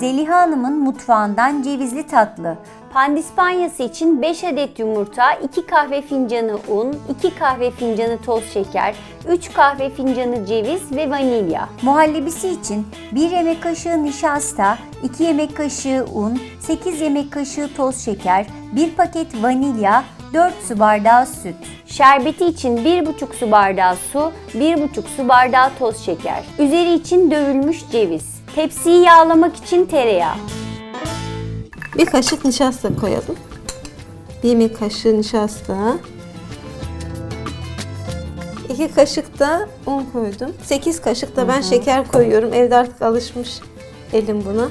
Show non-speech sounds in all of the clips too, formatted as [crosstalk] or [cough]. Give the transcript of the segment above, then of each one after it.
Zeliha Hanım'ın mutfağından cevizli tatlı. Pandispanyası için 5 adet yumurta, 2 kahve fincanı un, 2 kahve fincanı toz şeker, 3 kahve fincanı ceviz ve vanilya. Muhallebisi için 1 yemek kaşığı nişasta, 2 yemek kaşığı un, 8 yemek kaşığı toz şeker, 1 paket vanilya, 4 su bardağı süt. Şerbeti için 1,5 su bardağı su, 1,5 su bardağı toz şeker. Üzeri için dövülmüş ceviz. Tepsiyi yağlamak için tereyağı. Bir kaşık nişasta koyalım. Bir yemek kaşığı nişasta. İki kaşık da un koydum. Sekiz kaşık da ben şeker koyuyorum. Evde artık alışmış elim buna.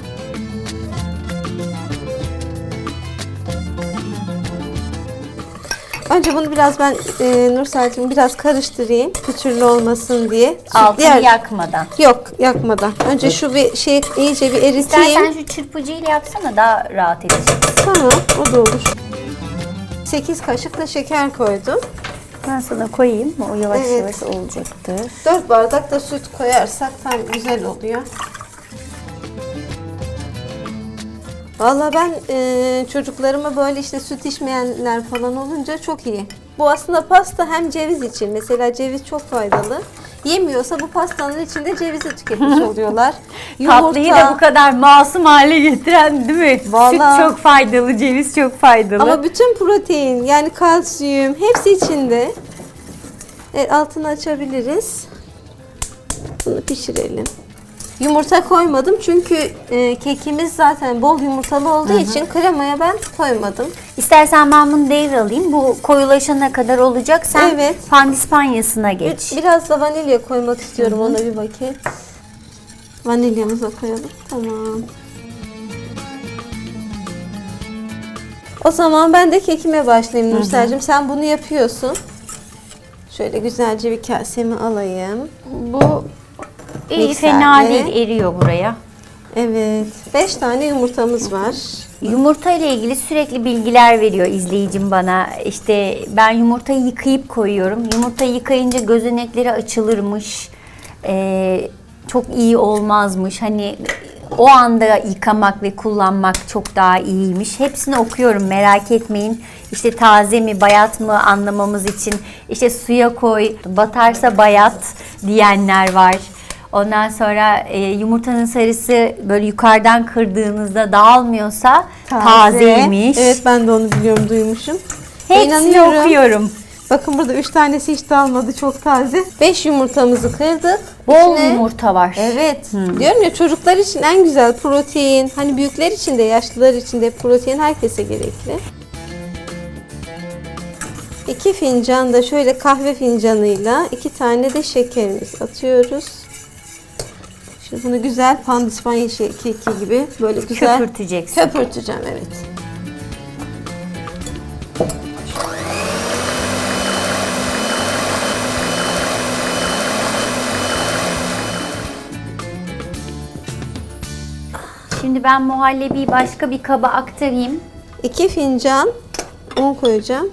Önce bunu biraz ben e, Nursel'cim biraz karıştırayım. Pütürlü olmasın diye. Altını diğer- yakmadan. Yok yakmadan. Önce şu bir şey iyice bir eriteyim. İstersen şu çırpıcıyla yapsana daha rahat edecek. Tamam o da olur. 8 kaşık da şeker koydum. Ben sana koyayım. O yavaş Evet. yavaş olacaktır. 4 bardak da süt koyarsak tam güzel oluyor. Vallahi ben e, çocuklarıma böyle işte süt içmeyenler falan olunca çok iyi. Bu aslında pasta hem ceviz için. Mesela ceviz çok faydalı. Yemiyorsa bu pastanın içinde cevizi tüketmiş [laughs] oluyorlar. Tatlıyı da bu kadar masum hale getiren değil mi? Vallahi. Süt çok faydalı, ceviz çok faydalı. Ama bütün protein yani kalsiyum hepsi içinde. Evet altını açabiliriz. Bunu pişirelim. Yumurta koymadım çünkü e, kekimiz zaten bol yumurtalı olduğu için kremaya ben koymadım. İstersen ben bunu devralayım. Bu koyulaşana kadar olacak. Sen Evet. pandispanyasına geç. Bir- Biraz da vanilya koymak istiyorum ona bir paket. Vanilyamızı da koyalım. Tamam. O zaman ben de kekime başlayayım Nursel'cim. Sen bunu yapıyorsun. Şöyle güzelce bir kasemi alayım. Bu iyi Mikserle. fena değil eriyor buraya. Evet. 5 tane yumurtamız var. Yumurta ile ilgili sürekli bilgiler veriyor izleyicim bana. İşte ben yumurtayı yıkayıp koyuyorum. Yumurtayı yıkayınca gözenekleri açılırmış. Ee, çok iyi olmazmış. Hani o anda yıkamak ve kullanmak çok daha iyiymiş. Hepsini okuyorum merak etmeyin. İşte taze mi bayat mı anlamamız için işte suya koy batarsa bayat diyenler var. Ondan sonra e, yumurtanın sarısı böyle yukarıdan kırdığınızda dağılmıyorsa tazeymiş. Evet ben de onu biliyorum duymuşum. Hepsini İnanıyorum. okuyorum. Bakın burada 3 tanesi hiç dağılmadı çok taze. 5 yumurtamızı kırdık. Bol İçine- yumurta var. Evet. Diyorum ya çocuklar için en güzel protein. Hani büyükler için de yaşlılar için de protein herkese gerekli. 2 fincan da şöyle kahve fincanıyla iki tane de şekerimiz atıyoruz. Şimdi bunu güzel pandispanya şey- keki gibi böyle güzel Köpürteceksin. köpürteceğim evet. Şimdi ben muhallebiyi başka bir kaba aktarayım. 2 fincan un koyacağım.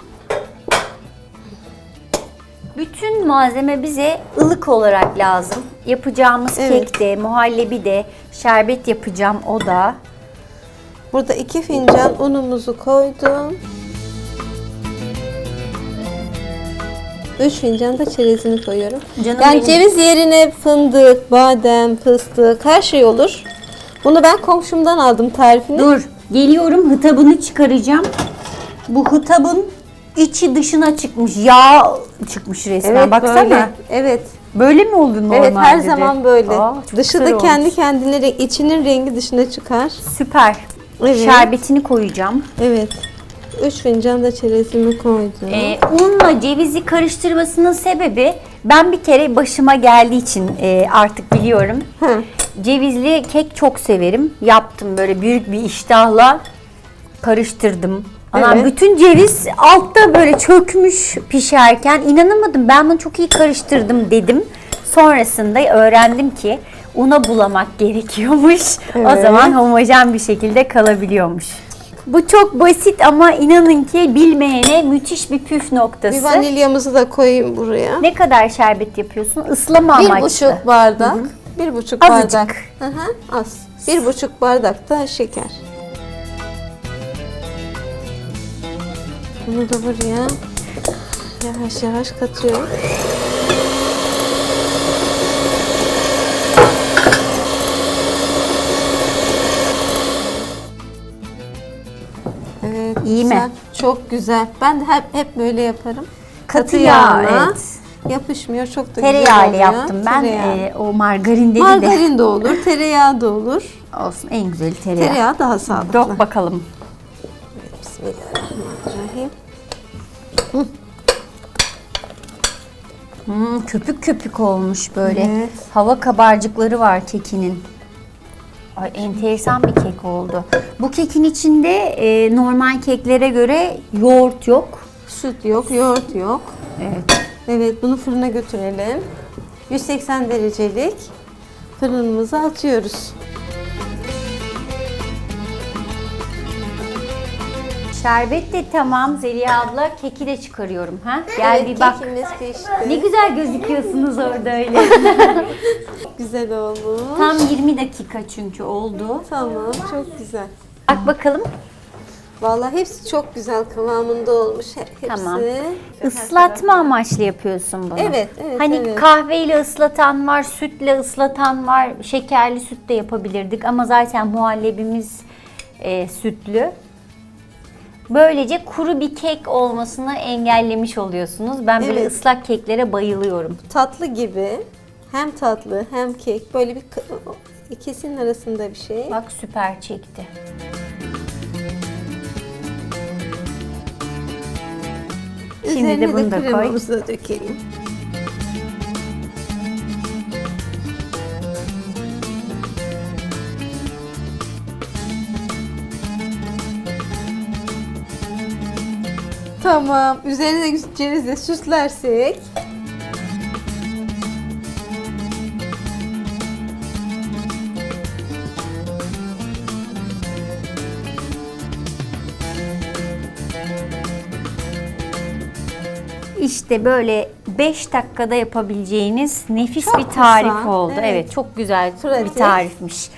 Bütün malzeme bize ılık olarak lazım. Yapacağımız Evet. kek de, muhallebi de, şerbet yapacağım o da. Burada 2 fincan unumuzu koydum. 3 fincan da çerezini koyuyorum. Canım yani benim. ceviz yerine fındık, badem, fıstık her şey olur. Bunu ben komşumdan aldım tarifini. Dur, geliyorum hıtabını çıkaracağım. Bu hıtabın içi dışına çıkmış, yağ çıkmış resmen. Evet Baksana. böyle. Evet. Böyle mi oldu normalde? Evet her de? zaman böyle. Aa, çok Dışı güzel da kendi olmuş. kendine içinin rengi dışına çıkar. Süper. Evet. Şerbetini koyacağım. Evet. 3 fincan da çerezimi koydum. Ee, unla cevizi karıştırmasının sebebi ben bir kere başıma geldiği için e, artık biliyorum. Hı. Cevizli kek çok severim. Yaptım böyle büyük bir iştahla karıştırdım. Anam Evet. bütün ceviz altta böyle çökmüş pişerken inanamadım. Ben bunu çok iyi karıştırdım dedim. Sonrasında öğrendim ki una bulamak gerekiyormuş. O Evet. zaman homojen bir şekilde kalabiliyormuş. Bu çok basit ama inanın ki bilmeyene müthiş bir püf noktası. Bir vanilyamızı da koyayım buraya. Ne kadar şerbet yapıyorsun? Islama Bir amaçlı. buçuk bardak. Bir buçuk Azıcık. bardak. Hı hı, az. Bir buçuk bardak da şeker. Bunu da buraya yavaş yavaş katıyorum. Evet, İyi mi? güzel. Çok güzel. Ben de hep hep böyle yaparım. Katı yağ, evet. Yapışmıyor. Çok da Tereyağı güzel ile oluyor. yaptım ben. Tereyağı. Ee, o margarin dedi de. Margarin de olur, [laughs] tereyağı da olur. Olsun en güzeli tereyağı. Tereyağı daha sağlıklı. Dök bakalım. Bismillahirrahmanirrahim. Hmm, köpük köpük olmuş böyle. Evet. Hava kabarcıkları var kekinin. Ay enteresan bir kek oldu. Bu kekin içinde e, normal keklere göre yoğurt yok. Süt yok, yoğurt yok. Evet. Evet, bunu fırına götürelim. 180 derecelik fırınımıza atıyoruz. Şerbet de tamam Zeliha abla. Keki de çıkarıyorum ha. Gel bir bak. kekimiz pişti. Ne güzel gözüküyorsunuz orada öyle. [laughs] güzel oldu. Tam 20 dakika çünkü oldu. Tamam, çok güzel. Bak bakalım. Vallahi hepsi çok güzel kıvamında olmuş. he- Hepsi. Tamam. Islatma amaçlı yapıyorsun bunu. Evet, evet, Hani evet. kahveyle ıslatan var, sütle ıslatan var, şekerli süt de yapabilirdik ama zaten muhallebimiz e, sütlü. Böylece kuru bir kek olmasını engellemiş oluyorsunuz. Ben böyle Evet. ıslak keklere bayılıyorum. Tatlı gibi. Hem tatlı hem kek. Böyle bir ikisinin arasında bir şey. Bak süper çekti. Şimdi de Üzerine bunu da koy. kremamızı da dökelim. Tamam. Üzerine cevizle süslersek. İşte böyle 5 dakikada yapabileceğiniz nefis Çok bir tarif kısa, oldu. Evet. evet. çok güzel bir Pratik. tarifmiş.